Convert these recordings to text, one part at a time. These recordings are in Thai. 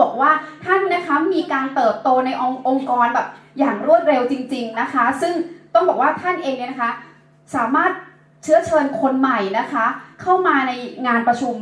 บอกว่าท่านนะคะมีการเติบโตในองค์งกรแบบอย่างรวดเร็วจริง ๆนะคะ ซึ่งต้องบอกว่าท่านเองเนี่ยนะคะ สามารถ เชื้อเชิญคนใหม่นะคะ เข้ามาในงานประชุม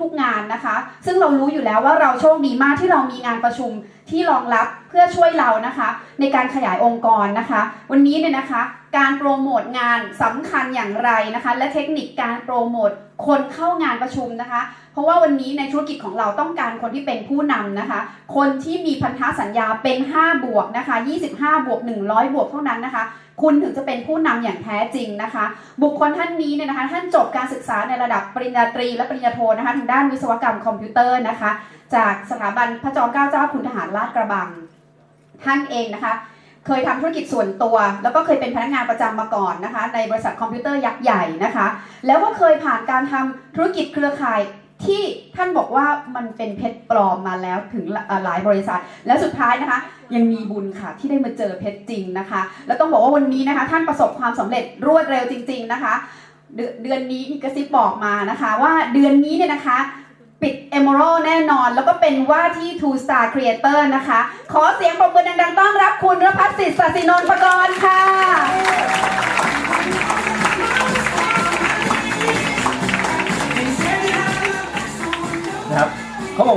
ทุกๆงานนะคะ ซึ่งเรารู้อยู่แล้วว่าเราโชคดีมากที่เรามีงานประชุมที่รองรับเพื่อช่วยเรานะคะ ในการขยายองค์กรนะคะ วันนี้เนี่ยนะคะ การโปรโมทงานสำคัญอย่างไรนะคะ และเทคนิคการโปรโมทคนเข้างานประชุมนะคะ เพราะว่าวันนี้ในธุรกิจของเราต้องการคนที่เป็นผู้นำนะคะ คนที่มีพันธสัญญาเป็น 5 บวกนะคะ 25 บวก 100 บวกเท่านั้นนะคะ คุณถึงจะเป็นผู้นำอย่างแท้จริงนะคะ บุคคลท่านนี้เนี่ยนะคะ ท่านจบการศึกษาในระดับปริญญาตรีและปริญญาโทนะคะทางด้านวิศวกรรมคอมพิวเตอร์นะคะ จากสถาบันพระจอมเกล้าเจ้าคุณทหารลาดกระบัง ท่านเองนะคะ เคยทำธุรกิจส่วนตัว แล้วก็เคยเป็นพนักงานประจำมาก่อนนะคะ ในบริษัทคอมพิวเตอร์ยักษ์ใหญ่นะคะ แล้วก็เคยผ่านการทำธุรกิจเครือข่าย ที่ท่านบอกว่ามันเป็นเพชรปลอมมาแล้วถึงหลายบริษัท และสุดท้ายนะคะ ยังมีบุญค่ะที่ได้มาเจอเพชรจริงนะคะ แล้วต้องบอกว่าวันนี้นะคะ ท่านประสบความสำเร็จรวดเร็วจริง ๆนะคะ เดือนนี้มีกระซิบบอกมานะคะ ว่าเดือนนี้เนี่ยนะคะปิด Emerald แน่นอน แล้วก็เป็นว่าที่ Two Star Creator นะคะ ขอเสียงปรบมือดังๆ ต้อนรับคุณรพัฒน์สิทธิ์ศศินนท์ปกรณ์ค่ะ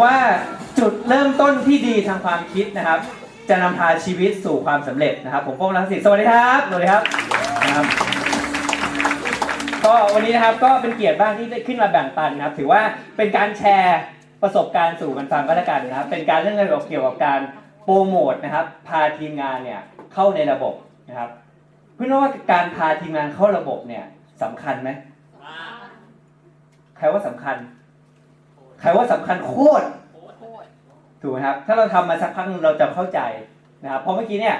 ว่าจุดเริ่มต้นที่ดีทางความคิดนะครับ จะนำพาชีวิตสู่ความสำเร็จนะครับ ผมโป้งรังสิตสวัสดีครับสวัสดีครับนะครับก็วันนี้นะครับก็เป็นเกียรติบ้างที่ได้ขึ้นมาแบ่งปันนะครับ ถือว่าเป็นการแชร์ประสบการณ์สู่กันฟังก็แล้วกันนะครับ เป็นการเรื่องเกี่ยวกับเกี่ยวกับการโปรโมทนะครับ พาทีมงานเนี่ยเข้าในระบบนะครับเพื่อนว่าการพาทีมงานเข้าระบบเนี่ยสำคัญไหมใครว่าสำคัญ ครว่าสำคัญโคตรถูกไหมครับถ้าเราทำมาสักพักหนึงเราจะเข้าใจนะครับเพราะเมื่อกี้เนี่ย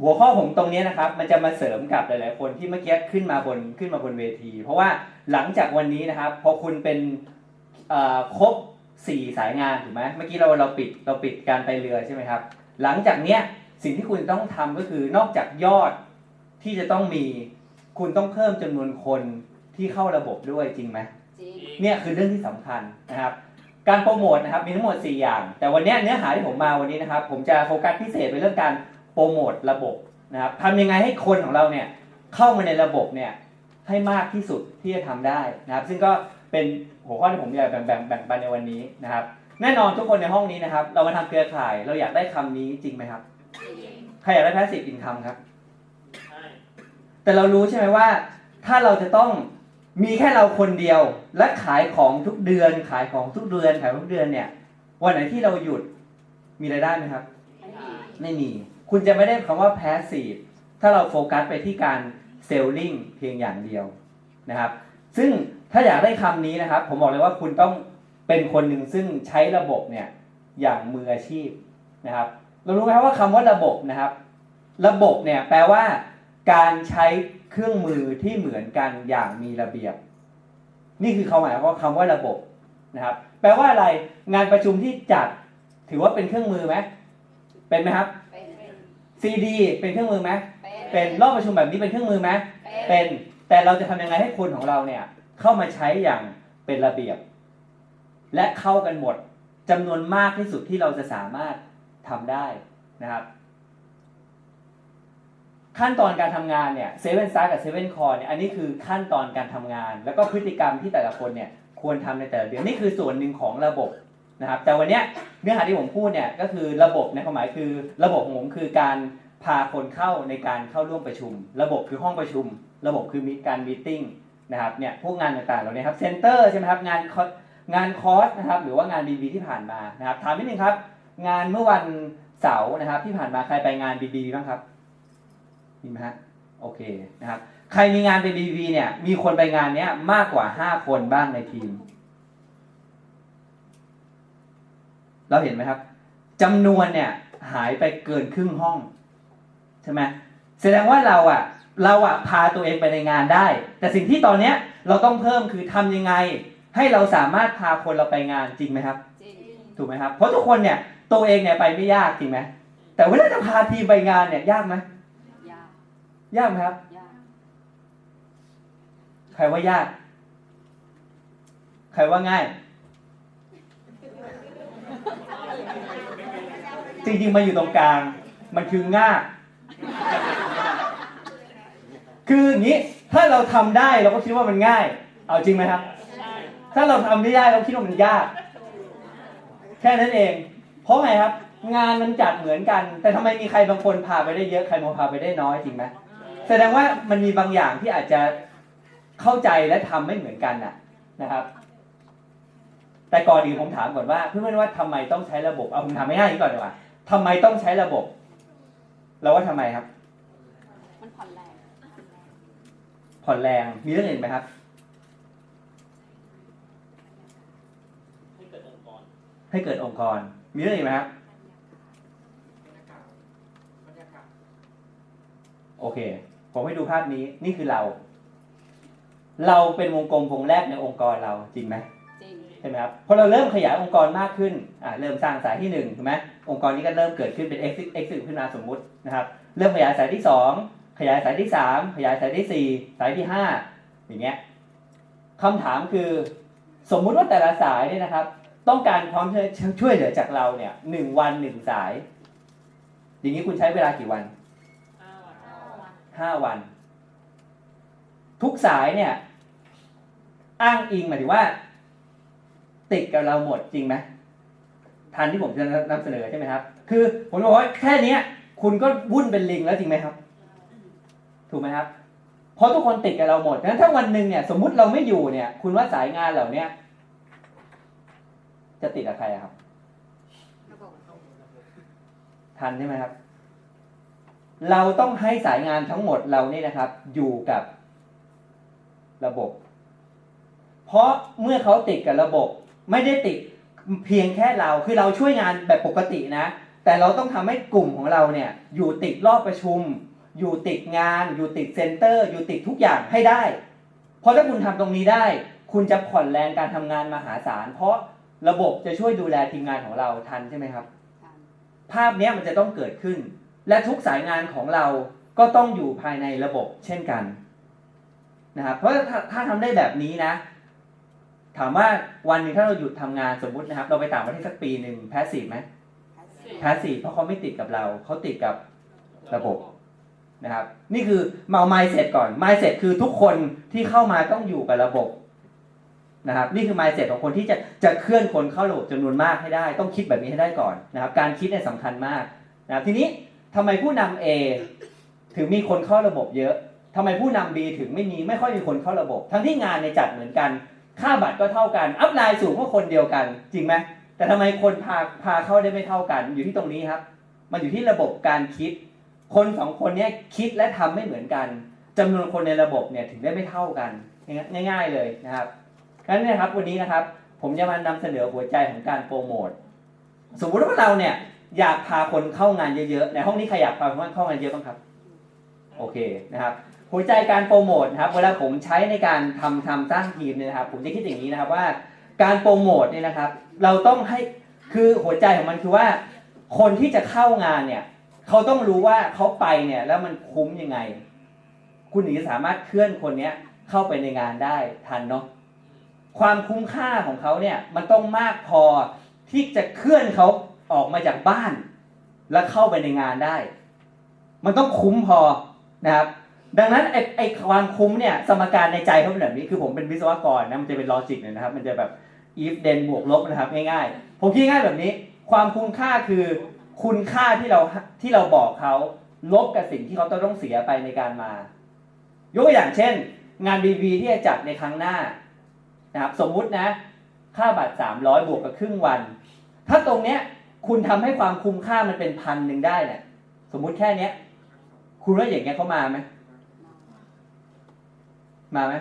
หัวข้อผมตรงนี้นะครับ มันจะมาเสริมกับหลาย ๆ คนที่เมื่อกี้ขึ้นมาบนขึ้นมาบนเวที เพราะว่าหลังจากวันนี้นะครับ พอคุณเป็นเอ่อครบสี่สายงานถูกไหมเมื่อกี้เราเราปิดเราปิดการไปเรือใช่ไหมครับ หลังจากเนี้ยสิ่งที่คุณต้องทำก็คือนอกจากยอดที่จะต้องมี คุณต้องเพิ่มจำนวนคนที่เข้าระบบด้วยจริงไหม เนี่ยคือเรื่องที่สำคัญนะครับการโปรโมทนะครับมีทั้งหมด 4 อย่าง แต่วันเนี้ยเนื้อหาที่ผมมาวันนี้นะครับ ผมจะโฟกัสพิเศษไปเรื่องการโปรโมทระบบนะครับทำยังไงให้คนของเราเนี่ยเข้ามาในระบบเนี่ยให้มากที่สุดที่จะทำได้นะครับ ซึ่งก็เป็นหัวข้อที่ผมอยากแบ่งแบ่งแบ่งปันในวันนี้นะครับ แน่นอนทุกคนในห้องนี้นะครับ เรามาทำเครือข่ายเราอยากได้คำนี้จริงไหมครับใครอยากได้ passive income ครับแต่เรารู้ใช่ไหมว่า ถ้าเราจะต้อง มีแค่เราคนเดียวและขายของทุกเดือน ขายของทุกเดือนขายทุกเดือนเนี่ย วันไหนที่เราหยุดมีรายได้ไหมครับ ไม่มี คุณจะไม่ได้คำว่า passive ถ้าเราโฟกัสไปที่การ selling เพียงอย่างเดียวนะครับ ซึ่งถ้าอยากได้คำนี้นะครับ ผมบอกเลยว่าคุณต้องเป็นคนหนึ่งซึ่งใช้ระบบเนี่ยอย่างมืออาชีพนะครับ เรารู้ไหมครับว่าคำว่าระบบนะครับ ระบบเนี่ยแปลว่าการใช้ เครื่องมือที่เหมือนกันอย่างมีระเบียบ นี่คือความหมายของคำว่าระบบนะครับ แปลว่าอะไรงานประชุมที่จัดถือว่าเป็นเครื่องมือไหมเป็นไหมครับซีดีเป็นเครื่องมือไหมเป็นรอบประชุมแบบนี้เป็นเครื่องมือไหมเป็นแต่เราจะทำยังไงให้คนของเราเนี่ยเข้ามาใช้อย่างเป็นระเบียบ และเข้ากันหมดจำนวนมากที่สุดที่เราจะสามารถทำได้นะครับ ขั้นตอนการทำงานเนี่ยเซเว่นซากับเซเว่นคอร์เนี่ยอันนี้คือขั้นตอนการทำงาน แล้วก็พฤติกรรมที่แต่ละคนเนี่ยควรทำในแต่ละเดือนนี่คือส่วนหนึ่งของระบบนะครับ แต่วันเนี้ยเนื้อหาที่ผมพูดเนี่ยก็คือระบบในความหมายคือระบบของผมคือการพาคนเข้าในการเข้าร่วมประชุม ระบบคือห้องประชุม ระบบคือมีการมีติ้งนะครับเนี่ยพวกงานต่างๆเหล่านี้ครับเซ็นเตอร์ใช่ไหมครับงานคอร์สงานคอร์สนะครับหรือว่างานบีบีที่ผ่านมานะครับถามนิดนึงครับ งานเมื่อวันเสาร์นะครับที่ผ่านมาใครไปงานบีบีบ้างครับ มีไหมฮะโอเคนะครับ ใครมีงานเป็น BB เนี่ย มีคนไปงานเนี้ยมากกว่า5คนบ้างในทีม เราเห็นไหมครับจำนวนเนี่ย หายไปเกินครึ่งห้อง ใช่ไหมแสดงว่าเราอะเราอะพาตัวเองไปในงานได้ แต่สิ่งที่ตอนเนี้ยเราต้องเพิ่มคือทำยังไง ให้เราสามารถพาคนเราไปงานจริงไหมครับถูกไหมครับ เพราะทุกคนเนี่ยตัวเองเนี่ยไปไม่ยากจริงไหมแต่เวลาจะพาทีมไปงานเนี่ยยากไหม ยากไหมครับ ใครว่ายาก ใครว่าง่าย จริงๆมาอยู่ตรงกลาง มันคือง่ากคืออย่างนี้ ถ้าเราทำได้เราก็คิดว่ามันง่าย เอาจริงไหมครับ ถ้าเราทำไม่ได้เราคิดว่ามันยาก แค่นั้นเอง เพราะไงครับ งานมันจัดเหมือนกัน แต่ทำไมมีใครบางคนพาไปได้เยอะ ใครบางพาไปได้น้อยจริงไหม แสดงว่ามันมีบางอย่างที่อาจจะเข้าใจและทำไม่เหมือนกันน่ะนะครับ แต่ก่อนอื่นผมถามก่อนว่า เพื่อนๆว่าทำไมต้องใช้ระบบเอาผมถามไม่ง่ายๆก่อนดีกว่าทำไมต้องใช้ระบบ เราว่าทำไมครับ มันผ่อนแรง ผ่อนแรงมีเรื่องอื่นไหมครับให้เกิดองค์กร ให้เกิดองค์กร มีเรื่องอื่นไหมครับบรรยากาศโอเค ผมให้ดูภาพนี้นี่คือเรา เราเป็นวงกลมวงแรกในองค์กรเราจริงไหมจริงใช่ไหมครับพอเราเริ่มขยายองค์กรมากขึ้นอ่าเริ่มสร้างสายที่หนึ่งถูกไหมองค์กรนี้ก็เริ่มเกิดขึ้นเป็น x x ขึ้นมาสมมุตินะครับ เริ่มขยายสายที่สองขยายสายที่สามขยายสายที่สี่สายที่ห้าอย่างเงี้ยคำถามคือสมมุติว่าแต่ละสายเนี่ยนะครับ ต้องการความช่วยเหลือจากเราเนี่ยหนึ่งวันหนึ่งสาย อย่างนี้คุณใช้เวลากี่วันห้าวัน ห้าวัน ทุกสายเนี่ย อ้างอิงหมายถึงว่า ติดกับเราหมดจริงไหมทันที่ผมจะนำเสนอใช่ไหมครับ คือผมบอกว่าแค่เนี้ยคุณก็วุ่นเป็นลิงแล้วจริงไหมครับ ถูกไหมครับเพราะทุกคนติดกับเราหมดงั้นถ้าวันหนึ่งเนี่ยสมมุติเราไม่อยู่เนี่ย คุณว่าสายงานเหล่าเนี้ยจะติดกับใครอะครับทันใช่ไหมครับ เราต้องให้สายงานทั้งหมดเรานี่นะครับ อยู่กับระบบ เพราะเมื่อเขาติดกับระบบ ไม่ได้ติดเพียงแค่เราคือเราช่วยงานแบบปกตินะ แต่เราต้องทำให้กลุ่มของเราเนี่ย อยู่ติดรอบประชุม อยู่ติดงาน อยู่ติดเซ็นเตอร์ อยู่ติดทุกอย่างให้ได้ เพราะถ้าคุณทำตรงนี้ได้ คุณจะผ่อนแรงการทำงานมหาศาล เพราะระบบจะช่วยดูแลทีมงานของเราทันใช่ไหมครับ ภาพเนี้ยมันจะต้องเกิดขึ้น และทุกสายงานของเราก็ต้องอยู่ภายในระบบเช่นกันนะครับเพราะถ้าถ้าทำได้แบบนี้นะ ถามว่าวันหนึงถ้าเราหยุดทำงานสมมุตินะครับ เราไปต่างประเทศสักปีหนึ่งแพสซีฟไหมแพสซีฟเพราะเขาไม่ติดกับเรา เขาติดกับระบบนะครับ นี่คือเมาไมเสร็จก่อนไมเสร็จคือทุกคนที่เข้ามาต้องอยู่กับระบบนะครับ นี่คือ mindset ของคนที่จะจะเคลื่อนคนเข้าระบบจำนวนมากให้ได้ ต้องคิดแบบนี้ให้ได้ก่อนนะครับ การคิดเนี่ยสำคัญมากนะครับทีนี้ ทำไมผู้นำ A ถึงมีคนเข้าระบบเยอะทำไมผู้นำ B ถึงไม่มีไม่ค่อยมีคนเข้าระบบ ทั้งที่งานในจัดเหมือนกัน ค่าบัตรก็เท่ากัน อัพไลน์สูงกว่าคนเดียวกัน จริงไหมแต่ทำไมคนพาพาเข้าได้ไม่เท่ากัน อยู่ที่ตรงนี้ครับ มันอยู่ที่ระบบการคิด คนสองคนนี้คิดและทำไม่เหมือนกันจำนวนคนในระบบเนี่ยถึงได้ไม่เท่ากันง่าย ๆเลยนะครับงั้นนยครับวันนี้นะครับ ผมจะมานำเสนอหัวใจของการโปรโมทสมมุติว่าเราเนี่ย อยากพาคนเข้างานเยอะๆ ในห้องนี้ใครอยากพาคนเข้างานเยอะบ้างครับ โอเคนะครับหัวใจการโปรโมทนะครับ เวลาผมใช้ในการทำทำสร้างทีมเนี่ยนะครับ ผมจะคิดอย่างนี้นะครับว่าการโปรโมทเนี่ยนะครับ เราต้องให้คือหัวใจของมันคือว่า คนที่จะเข้างานเนี่ย เขาต้องรู้ว่าเขาไปเนี่ย แล้วมันคุ้มยังไง คุณถึงจะสามารถเคลื่อนคนเนี้ยเข้าไปในงานได้ทันเนาะความคุ้มค่าของเขาเนี่ย มันต้องมากพอที่จะเคลื่อนเขา ออกมาจากบ้าน แล้วเข้าไปในงานได้ มันต้องคุ้มพอนะครับ ดังนั้นไอ้ไอ้ความคุ้มเนี่ยสมการในใจเขาเป็นแบบนี้คือผมเป็นวิศวกรนะมันจะเป็นลอจิกเลยนะครับ มันจะแบบ if then บวกลบนะครับ ง่ายๆ ผมคิดง่ายแบบนี้ ความคุ้มค่าคือคุณค่าที่เราที่เราบอกเขาลบกับสิ่งที่เขาต้องเสียไปในการมา ยกตัวอย่างเช่น งาน BB ที่จะจัดในครั้งหน้านะครับ สมมุตินะ ค่าบัตรสามร้อยบวกกับครึ่งวัน ถ้าตรงเนี้ย คุณทำให้ความคุ้มค่ามันเป็นพันหนึ่งได้เนี่ยสมมุติแค่เนี้ย คุณว่าอย่างเงี้ยเขามาไหมมาไหม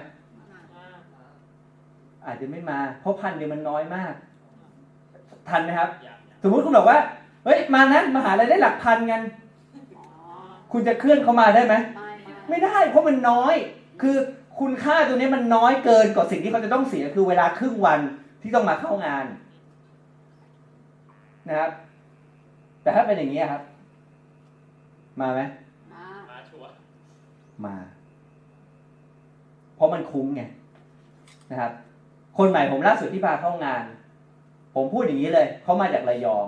อาจจะไม่มา เพราะพันเดียวมันน้อยมาก ทันไหมครับ สมมุติคุณบอกว่าเฮ้ยมานะมาหาอะไรได้หลักพันกันคุณจะเคลื่อนเขามาได้ไหมไม่ได้ เพราะมันน้อย คือคุณค่าตัวนี้มันน้อยเกินกว่าสิ่งที่เขาจะต้องเสียคือเวลาครึ่งวันที่ต้องมาเข้างาน นะครับ แต่ถ้าเป็นอย่างนี้ยครับ มาไหมมาชัวร์มา เพราะมันคุ้มไงนะครับ คนใหม่ผมล่าสุดที่พาเข้างาน ผมพูดอย่างนี้เลยเขามาจากระยอง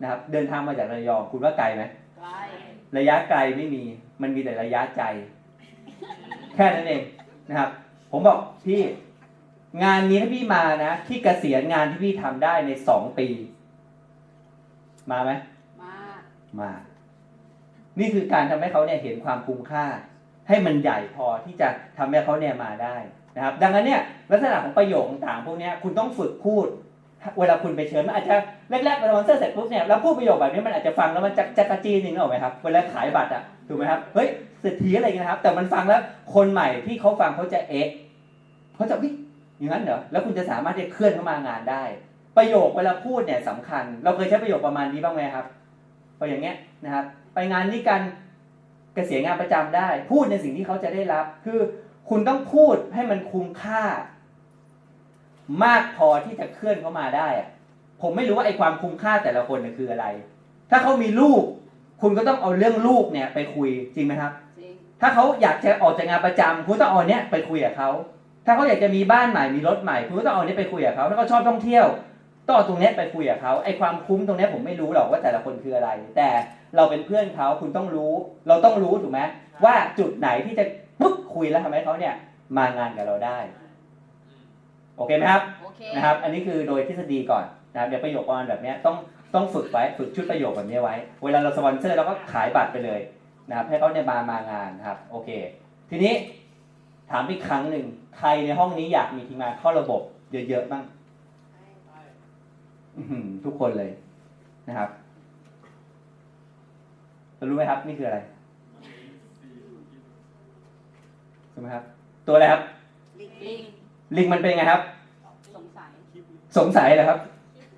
นะครับ เดินทางมาจากระยองคุณว่าไกลไหมไกลระยะไกลไม่มี มันมีแต่ระยะใจ แค่นั้นเองนะครับ ผมบอกพี่งานนี้ถ้าพี่มานะ ที่เกษียณงานที่พี่ทำได้ในสองปี มาไหมมามา นี่คือการทำให้เขาเนี่ยเห็นความคุ้มค่า ให้มันใหญ่พอที่จะทำให้เขาเนี่ยมาได้นะครับ ดังนั้นเนี่ยลักษณะของประโยคต่างๆพวกเนี้ยคุณต้องฝึกพูด เวลาคุณไปเชิญมันอาจจะแรกๆเป็นสปอนเซอร์เสร็จปุ๊บเนี่ยเราพูดประโยคแบบนี้มันอาจจะฟังแล้วมันจักจักรจีนนึงนึกออกไหมครับเวลาขายบัตรอะถูกไหมครับเฮ้ยเศรษฐีอะไรกันนะครับ แต่มันฟังแล้วคนใหม่ที่เขาฟังเขาจะเอ๊ะเขาจะวิอย่างนั้นเหรอแล้วคุณจะสามารถที่จะเคลื่อนเข้ามางานได้ ประโยคเวลาพูดเนี่ยสำคัญ เราเคยใช้ประโยคประมาณนี้บ้างไหมครับพออย่างเงี้ยนะครับ ไปงานนี้กันเกษียณงานประจำได้ พูดในสิ่งที่เขาจะได้รับ คือคุณต้องพูดให้มันคุ้มค่า มากพอที่จะเคลื่อนเข้ามาได้อะผมไม่รู้ว่าไอ้ความคุ้มค่าแต่ละคนเนี่ยคืออะไร ถ้าเขามีลูก คุณก็ต้องเอาเรื่องลูกเนี่ยไปคุยจริงไหมครับจริงถ้าเขาอยากจะออกจากงานประจำคุณต้องเอาเนี้ยไปคุยกับเขาถ้าเขาอยากจะมีบ้านใหม่มีรถใหม่ คุณก็ต้องเอาเนี้ยไปคุยกับเขาถ้าเขาชอบท่องเที่ยว ต้องเอาตรงเนี้ยไปคุยกับเขาไอ้ความคุ้มตรงเนี้ยผมไม่รู้หรอกว่าแต่ละคนคืออะไร แต่เราเป็นเพื่อนเขาคุณต้องรู้ เราต้องรู้ถูกไหมว่าจุดไหนที่จะปุ๊บคุยแล้วทำให้เขาเนี่ยมางานกับเราได้ โอเคไหมครับโอเคนะครับ อันนี้คือโดยทฤษฎีก่อนนะครับเดี๋ยวประโยคประมาณแบบเนี้ยต้องต้องฝึกไว้ฝึกชุดประโยคแบบนี้ไว้ เวลาเราสปอนเซอร์เราก็ขายบัตรไปเลยนะครับ ให้เขาเนี่ยมามางานนะครับ โอเค ทีนี้ถามอีกครั้งหนึ่งใครในห้องนี้อยากมีทีมงานเข้าระบบเยอะๆบ้างอื้อหือ ทุกคนเลยนะครับแล้วรู้ไหมครับ นี่คืออะไรใช่ไหมครับ ตัวอะไรครับ ลิงลิงมันเป็นไงครับ สงสัยสงสัยเหรอครับ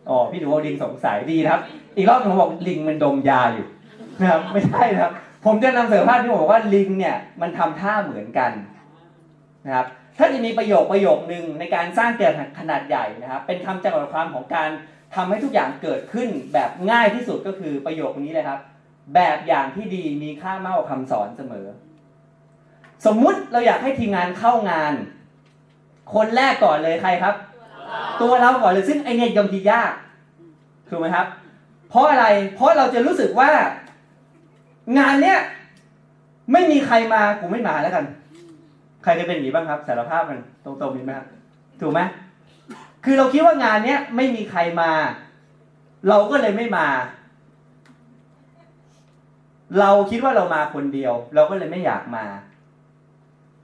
อ๋อพี่หนูบอกลิงสงสัยดีนะครับ อีกรอบหนึงผมบอกลิงมันดมยาอยู่นะครับ ไม่ใช่นะครับ ผมจะนำเสนอภาพที่ผมบอกว่าลิงเนี่ย มันทำท่าเหมือนกันนะครับ ถ้าจะมีประโยคประโยคนึงในการสร้างเกิดขนาดใหญ่นะครับ เป็นคำจำกัดความของการ ทำให้ทุกอย่างเกิดขึ้นแบบง่ายที่สุดก็คือประโยคนี้เลยครับ แบบอย่างที่ดีมีค่ามากกว่าคำสอนเสมอ สมมุติเราอยากให้ทีมงานเข้างาน คนแรกก่อนเลยใครครับ ตัวเราก่อนเลยซึ่งไอเนี่ยยอมทียากถูกไหมครับ เพราะอะไรเพราะเราจะรู้สึกว่า งานเนี้ยไม่มีใครมากูไม่มาแล้วกัน ใครจะเป็นอย่างนี้บ้างครับ สารภาพมันตรงๆมีไหมครับถูกไหม คือเราคิดว่างานเนี้ยไม่มีใครมา เราก็เลยไม่มา เราคิดว่าเรามาคนเดียว เราก็เลยไม่อยากมา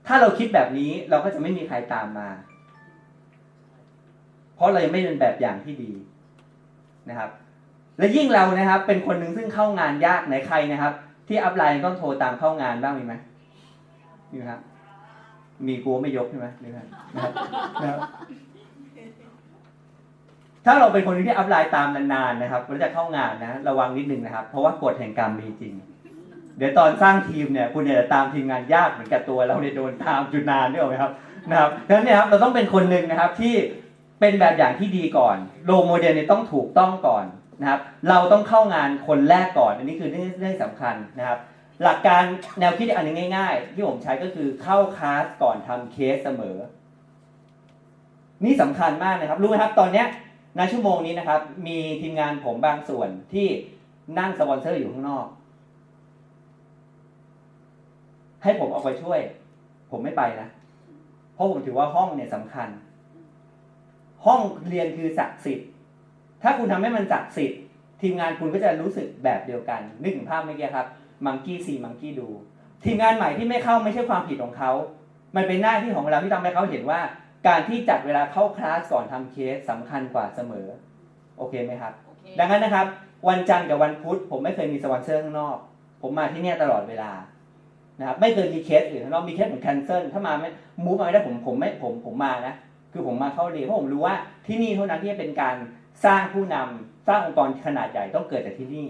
ถ้าเราคิดแบบนี้เราก็จะไม่มีใครตามมา เพราะเรายังไม่เป็นแบบอย่างที่ดีนะครับ และยิ่งเรานะครับ เป็นคนหนึ่งซึ่งเข้างานยากไหนใครนะครับ ที่อัพไลน์ต้องโทรตามเข้างานบ้างมีไหมมีไหมครับมีกลัวไม่ยกใช่ไหมมีไหมนะครับนะครับ ถ้าเราเป็นคนที่อัพไลน์ตามนานๆนะครับแล้วจะเข้างานนะ ระวังนิดนึงนะครับ เพราะว่ากฎแห่งกรรมมีจริง เดี๋ยวตอนสร้างทีมเนี่ยคุณเนี่ยจะตามทีมงานยากเหมือนกับตัวเราเนี่ยโดนตามจุดนานด้วยไหมครับนะครับดังนั้นเนี่ยครับเราต้องเป็นคนหนึ่งนะครับที่เป็นแบบอย่างที่ดีก่อนโลโมเดลเนี่ยต้องถูกต้องก่อนนะครับเราต้องเข้างานคนแรกก่อน อันนี้คือเรื่องเรื่องสำคัญนะครับ หลักการแนวคิดอันนึงง่าย ๆ ที่ผมใช้ก็คือเข้าคลาสก่อนทำเคสเสมอ นี่สำคัญมากนะครับ รู้ไหมครับ ตอนเนี้ย ในชั่วโมงนี้นะครับ มีทีมงานผมบางส่วนที่นั่งสปอนเซอร์อยู่ข้างนอก ให้ผมออกไปช่วย ผมไม่ไปนะเพราะผมถือว่าห้องเนี่ยสำคัญ ห้องเรียนคือศักดิ์สิทธิ์ ถ้าคุณทำให้มันศักดิ์สิทธิ์ทีมงานคุณก็จะรู้สึกแบบเดียวกัน นึกถึงภาพเมื่อกี้ครับมังกี้ซีมังกี้ดู ทีมงานใหม่ที่ไม่เข้าไม่ใช่ความผิดของเขา มันเป็นหน้าที่ของเราที่ทำให้เขาเห็นว่า การที่จัดเวลาเข้าคลาสก่อนทำเคสสำคัญกว่าเสมอ โอเคไหมครับโอเคดังนั้นนะครับ วันจันทร์กับวันพุธผมไม่เคยมีสปอนเซอร์ข้างนอก ผมมาที่เนี่ยตลอดเวลานะครับไม่เคยมีเคสอื่นข้างนอกมีเคสเหมือนแคนเซิลถ้ามาไม่มูฟมาไม่ได้ผมผมไม่ผมผมมานะคือผมมาเข้าเรียนเพราะผมรู้ว่าที่นี่เท่านั้นที่จะเป็นการสร้างผู้นำสร้างองค์กรขนาดใหญ่ต้องเกิดจากที่นี่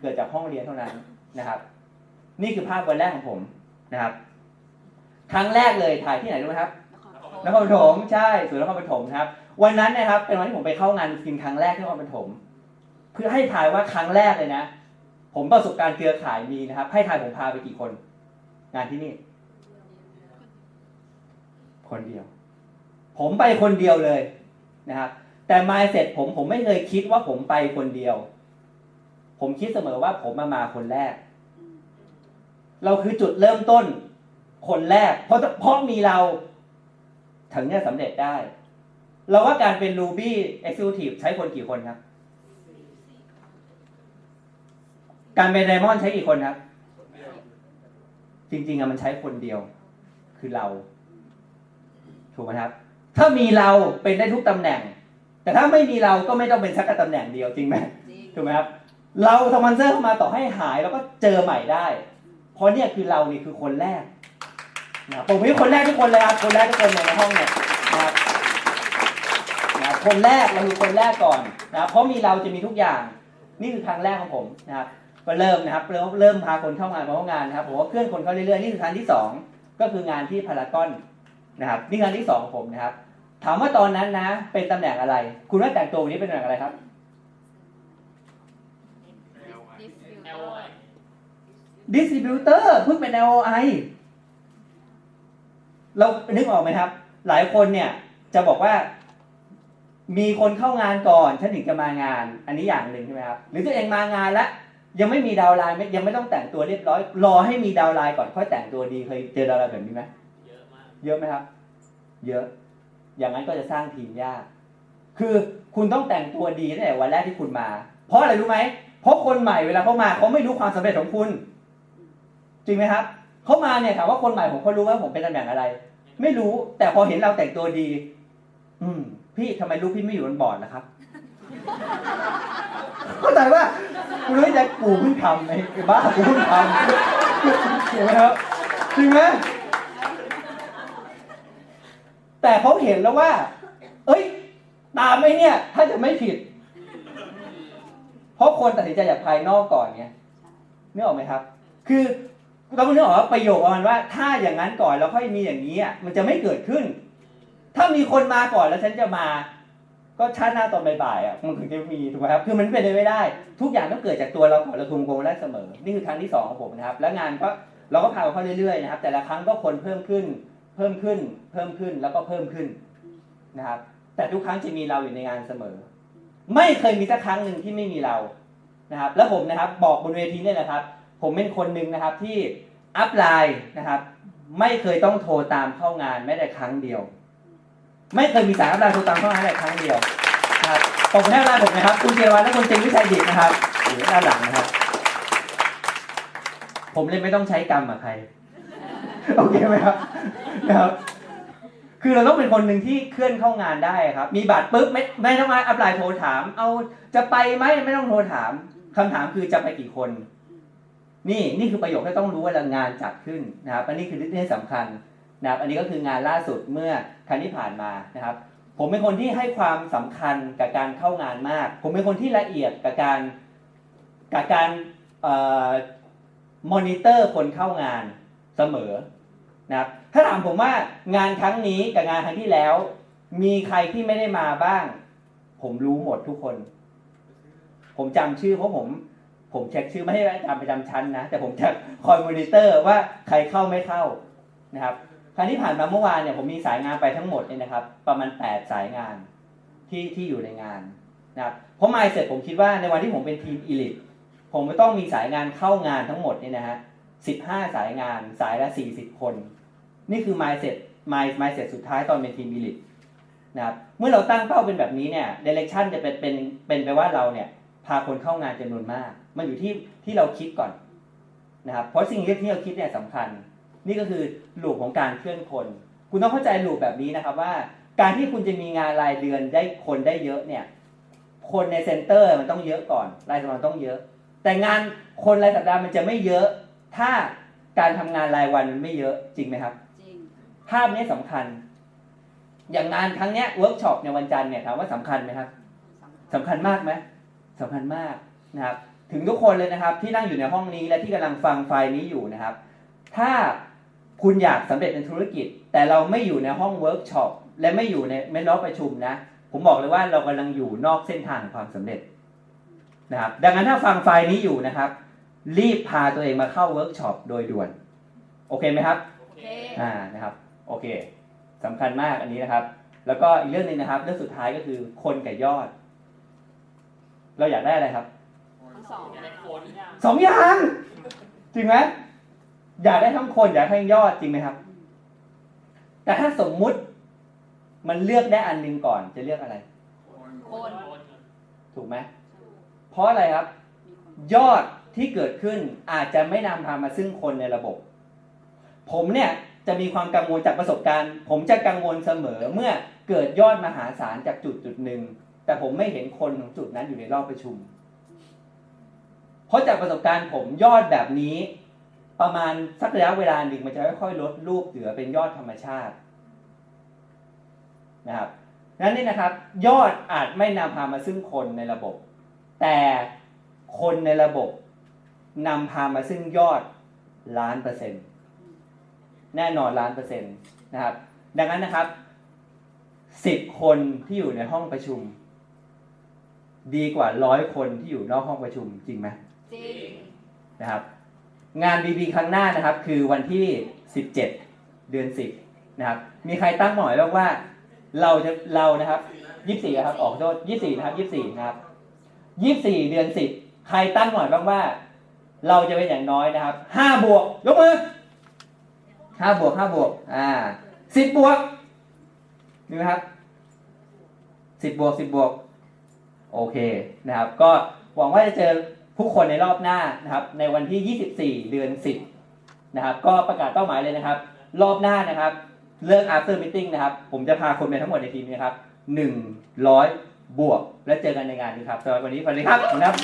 เกิดจากห้องเรียนเท่านั้นนะครับ นี่คือภาพวันแรกของผมนะครับ ครั้งแรกเลยถ่ายที่ไหนรู้ไหมครับ นครปฐมใช่ศูนย์นครปฐมครับ วันนั้นนะครับ เป็นวันที่ผมไปเข้างานกินครั้งแรกที่นครปฐมเพื่อให้ถ่ายว่าครั้งแรกเลยนะ ผมประสบการณ์เครือข่ายมีนะครับ ให้ถ่ายผมพาไปกี่คน งานที่นี่ คนเดียว ผมไปคนเดียวเลยนะครับ แต่ mindset ผมผมไม่เคยคิดว่าผมไปคนเดียว ผมคิดเสมอว่าผมมามาคนแรก เราคือจุดเริ่มต้น คนแรก เพราะเพราะมีเรา ถึงจะสำเร็จได้ เราว่าการเป็น Ruby Executive ใช้คนกี่คนครับ การเป็น Diamond ใช้กี่คนครับ จริง ๆอะมันใช้คนเดียว คือเรา ถูกไหมครับ ถ้ามีเราเป็นได้ทุกตำแหน่ง แต่ถ้าไม่มีเราก็ไม่ต้องเป็นสักตำแหน่งเดียวจริงไหมถูกไหมครับ เราสปอนเซอร์เข้ามาต่อให้หายแล้วก็เจอใหม่ได้ เพราะเนี่ยคือเรานี่คือคนแรก นะครับผมเป็นคนแรกทุกคนเลยครับคนแรกทุกคนในห้องเนี่ยนะครับนะครับคนแรกเราคือคนแรกก่อนนะครับเพราะมีเราจะมีทุกอย่าง นี่คือครั้งแรกของผมนะครับก็เริ่มนะครับเริ่มเริ่มพาคนเข้างานมาเข้างานนะครับผมก็เคลื่อนคนเข้าเรื่อยๆนี่คือครั้งที่สองก็คืองานที่พารากอนนะครับนี่งานที่สองของผมนะครับ ถามว่าตอนนั้นนะ เป็นตำแหน่งอะไร คุณว่าแต่งตัววันนี้เป็นตำแหน่งอะไรครับ LI ดิสติบิวเตอร์เพิ่งเป็น LOI เรานึกออกไหมครับ หลายคนเนี่ยจะบอกว่า มีคนเข้างานก่อนฉันถึงจะมางาน อันนี้อย่างหนึ่งใช่ไหมครับหรือตัวเองมางานแล้วยังไม่มีดาวน์ไลน์ไม่ยังไม่ต้องแต่งตัวเรียบร้อย รอให้มีดาวน์ไลน์ก่อนค่อยแต่งตัวดีเคยเจอดาวน์ไลน์แบบนี้ไหมเยอะมากเยอะไหมครับ เยอะ อย่างนั้นก็จะสร้างทีมยาก คือคุณต้องแต่งตัวดีตั้งแต่วันแรกที่คุณมา เพราะอะไรรู้ไหมเพราะคนใหม่เวลาเขามาเขาไม่รู้ความสำเร็จของคุณ จริงไหมครับ เขามาเนี่ยถามว่าคนใหม่ผมเขารู้ว่าผมเป็นตำแหน่งอะไร ไม่รู้แต่พอเห็นเราแต่งตัวดี อืม พี่ทำไมลูกพี่ไม่อยู่บนบอร์ดล่ะครับเข้าใจว่าคุณรู้ใจกูเพิ่งทำไอ้บ้ากูเพิ่งทำเห็นไหมครับจริงไหมแต่เขาเห็นแล้วว่า เอ้ย ตามไหมเนี่ย ถ้าจะไม่ผิด เพราะคนตัดสินใจจากภายนอกก่อนไงนึกออกไหมครับ คือ ต้องนึกออกว่าประโยคประมาณว่า ถ้าอย่างนั้นก่อนแล้วค่อยมีอย่างนี้มันจะไม่เกิดขึ้น ถ้ามีคนมาก่อนแล้วฉันจะมา ก็ชาติหน้าตอนบ่ายๆอะมันถึงจะมีถูกไหมครับคือมันเป็นไปไม่ได้ ทุกอย่างต้องเกิดจากตัวเราก่อนเราทุมโกงได้เสมอ นี่คือครั้งที่สองของผมนะครับ แล้วงานก็เราก็พาเขาเรื่อยๆนะครับ แต่ละครั้งก็คนเพิ่มขึ้น เพิ่มขึ้น เพิ่มขึ้นแล้วก็เพิ่มขึ้นนะครับ แต่ทุกครั้งจะมีเราอยู่ในงานเสมอ ไม่เคยมีสักครั้งหนึ่งที่ไม่มีเรานะครับ แล้วผมนะครับ บอกบนเวทีเนี่ยนะครับ ผมเป็นคนหนึ่งนะครับที่อัพไลน์นะครับ ไม่เคยต้องโทรตามเข้างานแม้แต่ครั้งเดียว ไม่เคยมีสายอัพไลน์โทรตามเข้างานแม้แต่ครั้งเดียวนะครับขอบคุณที่อัพไลน์ผมนะครับ คุณเจรวัฒน์และคุณเจนวิชัยดิตนะครับอยู่ด้านหลังนะครับ ผมเลยไม่ต้องใช้กรรมกับใครโอเคไหมครับนะครับคือเราต้องเป็นคนหนึ่งที่เคลื่อนเข้างานได้ครับ มีบัตรปุ๊บไม่ไม่ต้องมาอัพไลน์โทรถาม เอาจะไปไหมไม่ต้องโทรถามคำถามคือจะไปกี่คน นี่นี่คือประโยคที่ต้องรู้เวลางานจัดขึ้นนะครับ อันนี้คือเรื่องที่สำคัญนะครับ อันนี้ก็คืองานล่าสุดเมื่อครั้งที่ผ่านมานะครับ ผมเป็นคนที่ให้ความสำคัญกับการเข้างานมาก ผมเป็นคนที่ละเอียดกับการกับการมอนิเตอร์คนเข้างานเสมอนะครับ ถ้าถามผมว่างานครั้งนี้กับงานครั้งที่แล้ว มีใครที่ไม่ได้มาบ้าง ผมรู้หมดทุกคน ผมจำชื่อเพราะผม ผมเช็คชื่อไม่ให้จำไประจำชั้นนะ แต่ผมจะคอยมอนิเตอร์ว่าใครเข้าไม่เข้านะครับครั้งที่ผ่านมาเมื่อวานเนี่ยผมมีสายงานไปทั้งหมดเนี่ยนะครับ ประมาณ 8 สายงานที่ที่อยู่ในงานนะครับเพราะมาเสร็จผมคิดว่าในวันที่ผมเป็นทีมอีลิทผมไม่ต้องมีสายงานเข้างานทั้งหมดเนี่ยนะฮะ15สายงานสายละ40คน นี่คือ mindset mind mindset สุดท้ายตอนเป็นทีมบิลิตนะครับเมื่อเราตั้งเป้าเป็นแบบนี้เนี่ย direction จะเป็นเป็นเป็นไปว่าเราเนี่ย พาคนเข้างานจำนวนมาก มันอยู่ที่ที่เราคิดก่อนนะครับ เพราะสิ่งที่เราคิดเนี่ยสำคัญ นี่ก็คือลูปของการเคลื่อนคน คุณต้องเข้าใจลูปแบบนี้นะครับว่า การที่คุณจะมีงานรายเดือนได้คนได้เยอะเนี่ย คนในเซ็นเตอร์มันต้องเยอะก่อน รายสัปดาห์ต้องเยอะ แต่งานคนรายสัปดาห์มันจะไม่เยอะ ถ้าการทำงานรายวันมันไม่เยอะจริงไหมครับ จริง ภาพนี้สำคัญ อย่างงานครั้งเนี้ยเวิร์กช็อปในวันจันทร์เนี่ยถามว่าสำคัญไหมครับสำคัญมากไหม สำคัญมากนะครับ ถึงทุกคนเลยนะครับ ที่นั่งอยู่ในห้องนี้และที่กำลังฟังไฟล์นี้อยู่นะครับ ถ้าคุณอยากสำเร็จในธุรกิจ แต่เราไม่อยู่ในห้องเวิร์กช็อปและไม่อยู่ในไม่ล้อประชุมนะ ผมบอกเลยว่าเรากำลังอยู่นอกเส้นทางแห่งความสำเร็จนะครับ ดังนั้นถ้าฟังไฟล์นี้อยู่นะครับ รีบพาตัวเองมาเข้าเวิร์กช็อปโดยด่วน โอเคไหมครับโอโอเคเคอ่านะครับโอเคสำคัญมากอันนี้นะครับ แล้วก็อีกเรื่องหนึงนะครับ เรื่องสุดท้ายก็คือคนกับยอด เราอยากได้อะไรครับทั้งสองอะไรโคนสองอย่าง จริงไหมอยากได้ทั้งคนอยากได้ทั้งยอดจริงไหมครับ แต่ถ้าสมมุติมันเลือกได้อันหนึงก่อนจะเลือกอะไรโคนถูกไหมเพราะอะไรครับ ยอดที่เกิดขึ้นอาจจะไม่นำพามาซึ่งคนในระบบ ผมเนี่ยจะมีความกังวลจากประสบการณ์ ผมจะกังวลเสมอเมื่อเกิดยอดมหาศาลจากจุดจุดหนึ่ง แต่ผมไม่เห็นคนของจุดนั้นอยู่ในรอบประชุม เพราะจากประสบการณ์ผมยอดแบบนี้ ประมาณสักระยะเวลาหนึ่งมันจะค่อยๆลดรูปเหลือเป็นยอดธรรมชาตินะครับนั้นนี่นะครับ ยอดอาจไม่นำพามาซึ่งคนในระบบ แต่คนในระบบนำพามาซึ่งยอดล้านเปอร์เซ็นต์แน่นอนล้านเปอร์เซ็นต์นะครับ ดังนั้นนะครับสิบคนที่อยู่ในห้องประชุม ดีกว่าร้อยคนที่อยู่นอกห้องประชุมจริงไหมจริงนะครับ งาน BB ครั้งหน้านะครับ คือวันที่ 17 เดือน 10 นะครับ มีใครตั้งหมายบ้างว่า เราจะเรานะครับ 24ครับออกโทษ24 นะครับ 24 นะครับ 24 เดือน 10 ใครตั้งหมายบ้างว่า เราจะเป็นอย่างน้อยนะครับ5บวกยกมือ5บวก5บวกอ่า10บวกนี่ไหมครับ10บวก10บวก โอเคนะครับ ก็หวังว่าจะเจอผู้คนในรอบหน้านะครับ ในวันที่ 24 เดือน 10 นะครับ ก็ประกาศเป้าหมายเลยนะครับ รอบหน้านะครับเลิก after meeting นะครับ ผมจะพาคนไปทั้งหมดในทีมนี้นะครับ 100 บวก และเจอกันในงานนี้ครับสำหรับวันนี้สวัสดีครับขอบคุณครับ